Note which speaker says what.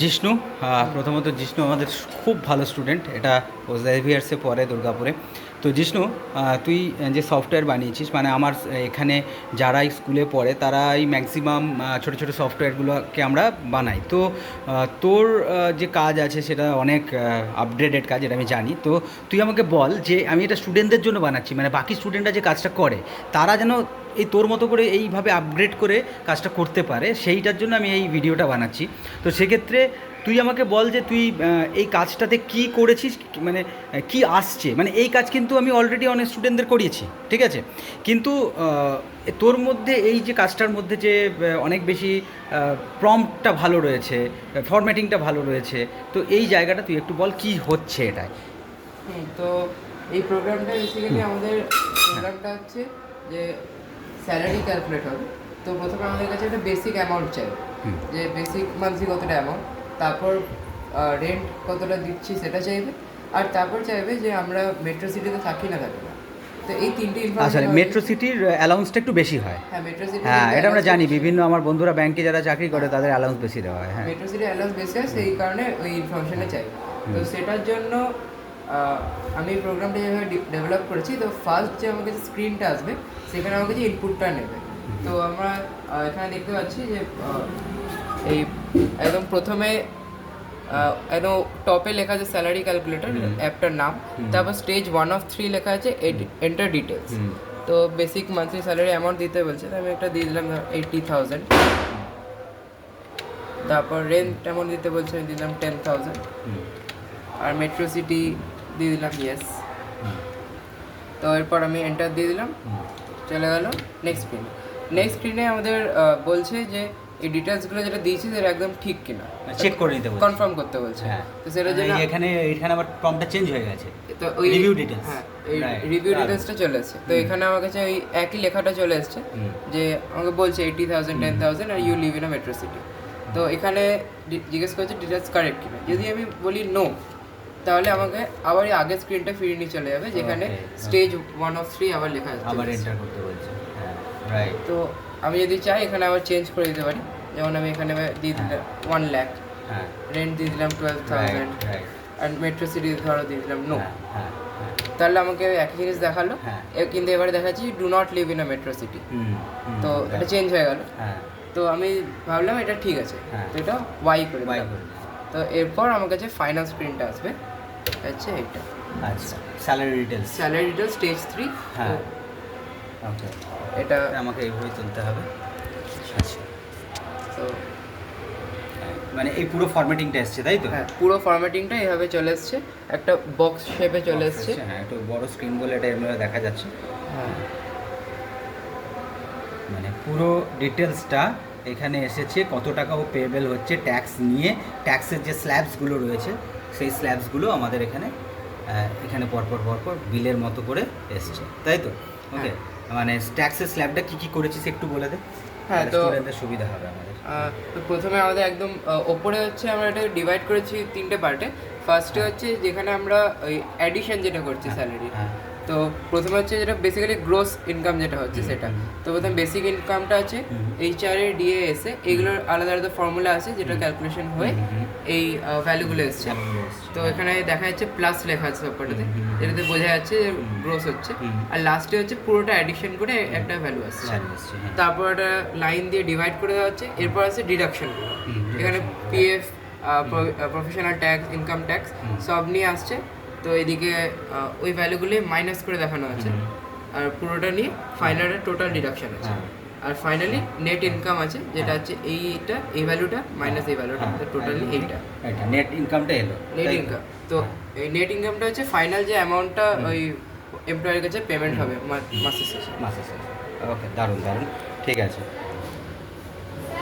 Speaker 1: জিষ্ণু প্রথমত জিষ্ণু আমাদের খুব ভালো স্টুডেন্ট এটা ওজেভিয়ার্সে পড়ে দুর্গাপুরে। তো জিষ্ণু তুই যে সফটওয়্যার বানিয়েছিস মানে আমার এখানে যারা স্কুলে পড়ে, তারাই ম্যাক্সিমাম ছোটো ছোটো সফটওয়্যারগুলোকে আমরা বানাই। তো তোর যে কাজ আছে সেটা অনেক আপডেটেড কাজ, এটা আমি জানি। তো তুই আমাকে বল যে আমি এটা স্টুডেন্টদের জন্য বানাচ্ছি মানে বাকি স্টুডেন্টরা যে কাজটা করে, তারা যেন এই তোর মতো করে এইভাবে আপগ্রেড করে কাজটা করতে পারে, সেইটার জন্য আমি এই ভিডিওটা বানাচ্ছি। তো সেক্ষেত্রে তুই আমাকে বল যে তুই এই কাজটাতে কি করেছিস মানে কি আসছে? মানে এই কাজ কিন্তু আমি অলরেডি অনেক স্টুডেন্টদের করিয়েছি, ঠিক আছে? কিন্তু তোর মধ্যে এই যে কাজটার মধ্যে যে অনেক বেশি প্রম্পটটা ভালো রয়েছে ফরম্যাটিংটা ভালো রয়েছে, তো এই জায়গাটা তুই একটু বল কি হচ্ছে এটায়?
Speaker 2: তো এই প্রোগ্রামটা বেসিক্যালি আমাদের প্রোগ্রামটা হচ্ছে যে স্যালারি ক্যালকুলেট হবে তো প্রথমে আমাদের কাছে একটা বেসিক অ্যামাউন্ট চাই। যে বেসিক মান্থলি কতটা অ্যামাউন্ট তারপর রেন্ট কতটা দিচ্ছি সেটা চাইবে আর তারপর চাইবে যে আমরা মেট্রো সিটিতে থাকি না থাকি না। তো এই তিনটে
Speaker 1: মেট্রো সিটির অ্যালাউন্সটা একটু বেশি হয়।
Speaker 2: হ্যাঁ মেট্রো সিটি
Speaker 1: হ্যাঁ এটা আমরা জানি। বিভিন্ন আমার বন্ধুরা ব্যাংকে যারা চাকরি করে তাদের অ্যালাউন্স বেশি দেওয়া হয় হ্যাঁ।
Speaker 2: মেট্রো সিটি অ্যালাউন্স বেসে সেই কারণে ওই ইনফরমেশনে চাই। তো সেটার জন্য আমি এই প্রোগ্রামটা যেভাবে ডেভেলপ করেছি তো ফার্স্ট যে আমার কাছে স্ক্রিনটা আসবে সেখানে আমার কাছে ইনপুটটা নেবে। তো আমরা এখানে দেখতে পাচ্ছি যে এই একদম প্রথমে একদম টপে লেখা আছে স্যালারি ক্যালকুলেটর অ্যাপটার নাম। তারপর স্টেজ ওয়ান অফ থ্রি লেখা আছে এন্টার ডিটেলস তো বেসিক মান্থলি স্যালারি অ্যামাউন্ট দিতে বলছে আমি একটা দিয়ে দিলাম এইটটি থাউজেন্ড তারপর রেন্ট অ্যামাউন্ট দিতে বলছে আমি দিলাম টেন থাউজেন্ড আর মেট্রো সিটি দিয়ে দিলাম ইয়েস তো এরপর আমি এন্টার দিয়ে দিলাম চলে গেল নেক্সট স্ক্রিনে নেক্সট স্ক্রিনে আমাদের বলছে যে এই ডিটেলসগুলো যেটা দিয়েছি সেটা একদম ঠিক কিনা।
Speaker 1: চেক করে নিতে বলছে।
Speaker 2: কনফার্ম করতে বলছে।
Speaker 1: হ্যাঁ।
Speaker 2: তো সেটা জন্য
Speaker 1: এখানে এখানে আবার ফর্মটা চেঞ্জ হয়ে গেছে।
Speaker 2: তো ওই
Speaker 1: রিভিউ details.
Speaker 2: হ্যাঁ এই রিভিউ। ডিটেলসটা চলে এসেছে তো এখানে আমার কাছে ওই একই লেখাটা চলে এসেছে যে আমাকে বলছে eighty thousand ten thousand are you live in a metro city তো এখানে জিজ্ঞেস করছে ডিটেলস কারেক্ট কিনা। যদি আমি বলি নো তাহলে আমাকে আবার আগের স্ক্রিনটা ফিরিয়ে নিয়ে চলে যাবে যেখানে স্টেজ ওয়ান অফ থ্রি আবার লেখা আছে।
Speaker 1: আবার এন্টার করতে বলছে। হ্যাঁ রাইট
Speaker 2: তো আমি যদি চাই এখানে আবার চেঞ্জ করে দিতে পারি। যেমন আমি এখানে দিয়ে দিলাম ওয়ান ল্যাক
Speaker 1: হ্যাঁ।
Speaker 2: রেন্ট দিয়ে দিলাম টুয়েলভ থাউজেন্ড আর মেট্রো সিটি ধরো দিয়ে দিলাম নো
Speaker 1: হ্যাঁ হ্যাঁ হ্যাঁ।
Speaker 2: তাহলে আমাকে একই জিনিস দেখাল।
Speaker 1: হ্যাঁ।
Speaker 2: কিন্তু এবারে দেখাচ্ছি do not live in a metro city তো এটা চেঞ্জ হয়ে গেল।
Speaker 1: হ্যাঁ।
Speaker 2: তো আমি ভাবলাম এটা ঠিক আছে।
Speaker 1: হ্যাঁ।
Speaker 2: তো এটা ওয়াই করে দিলাম।
Speaker 1: করে
Speaker 2: তো এরপর আমার কাছে ফাইনাল স্ক্রিনটা আসবে। আচ্ছা এইটা
Speaker 1: আচ্ছা salary details
Speaker 2: salary detail stage three
Speaker 1: হ্যাঁ। ওকে
Speaker 2: এটা
Speaker 1: আমাকে এইভাবে তুলতে হবে। আচ্ছা।
Speaker 2: তো
Speaker 1: মানে এই পুরো ফরম্যাটিংটা এসছে তাই তো?
Speaker 2: হ্যাঁ পুরো ফরম্যাটিংটা এইভাবে চলে এসছে। একটা বক্স শেপে চলে এসছে।
Speaker 1: হ্যাঁ একটু বড় স্ক্রিন বলে এটা এমনি দেখা যাচ্ছে।
Speaker 2: হ্যাঁ।
Speaker 1: মানে পুরো ডিটেলসটা এখানে এসেছে কত টাকা ও পেয়েবেল হচ্ছে ট্যাক্স নিয়ে। ট্যাক্সের যে স্ল্যাবসগুলো রয়েছে সেই স্ল্যাবসগুলো আমাদের এখানে এখানে পরপর পরপর বিলের মতো করে এসছে। তাই তো? ওকে মানে ট্যাক্সের স্ল্যাবটা কী কী করেছিস একটু বলে দে।
Speaker 2: হ্যাঁ, তো-
Speaker 1: সুবিধা হবে আমাদের।
Speaker 2: তো প্রথমে আমাদের একদম ওপরে হচ্ছে আমরা এটা ডিভাইড করেছি তিনটে পার্টে ফার্স্টে হচ্ছে যেখানে আমরা ওই অ্যাডিশন যেটা করছি স্যালারি
Speaker 1: হ্যাঁ।
Speaker 2: তো প্রথমে হচ্ছে যেটা বেসিক্যালি গ্রোস ইনকাম যেটা হচ্ছে সেটা। তো প্রথমে বেসিক ইনকামটা আছে
Speaker 1: হুম।
Speaker 2: এইচ আর এ ডিএ এসে এগুলোর আলাদা আলাদা ফর্মুলা আছে যেটা ক্যালকুলেশন হয়ে। এই ভ্যালুগুলো এসছে। তো। এখানে দেখা যাচ্ছে প্লাস লেখা আছে সবকটাতে
Speaker 1: হুম।
Speaker 2: যেটাতে বোঝা যাচ্ছে যে গ্রোস হচ্ছে। আর লাস্টে হচ্ছে পুরোটা অ্যাডিশন করে একটা ভ্যালু আসছে।
Speaker 1: হ্যাঁ।
Speaker 2: তারপর একটা লাইন দিয়ে ডিভাইড করে দেওয়া হচ্ছে। এরপর আছে ডিডাকশন এখানে PF professional tax income tax সব নিয়ে আসছে। তো এদিকে ওই ভ্যালুগুলি মাইনাস করে দেখানো আছে। আর পুরোটা নিয়ে ফাইনালের টোটাল ডিডাকশন আছে।
Speaker 1: হ্যাঁ।
Speaker 2: আর ফাইনালি নেট ইনকাম আছে যেটা
Speaker 1: হ্যাঁ।
Speaker 2: হচ্ছে এইটা এই ভ্যালুটা মাইনাস এই ভ্যালুটা টোটালি এইটা।
Speaker 1: নেট ইনকামটা এলো।
Speaker 2: নেট ইনকাম তো
Speaker 1: হ্যাঁ।
Speaker 2: এই নেট ইনকামটা হচ্ছে ফাইনাল যে অ্যামাউন্টটা ওই এমপ্লয়ের কাছে পেমেন্ট হবে মাসের শেষে।
Speaker 1: মাসের শেষে। ওকে দারুণ দারুণ। ঠিক আছে।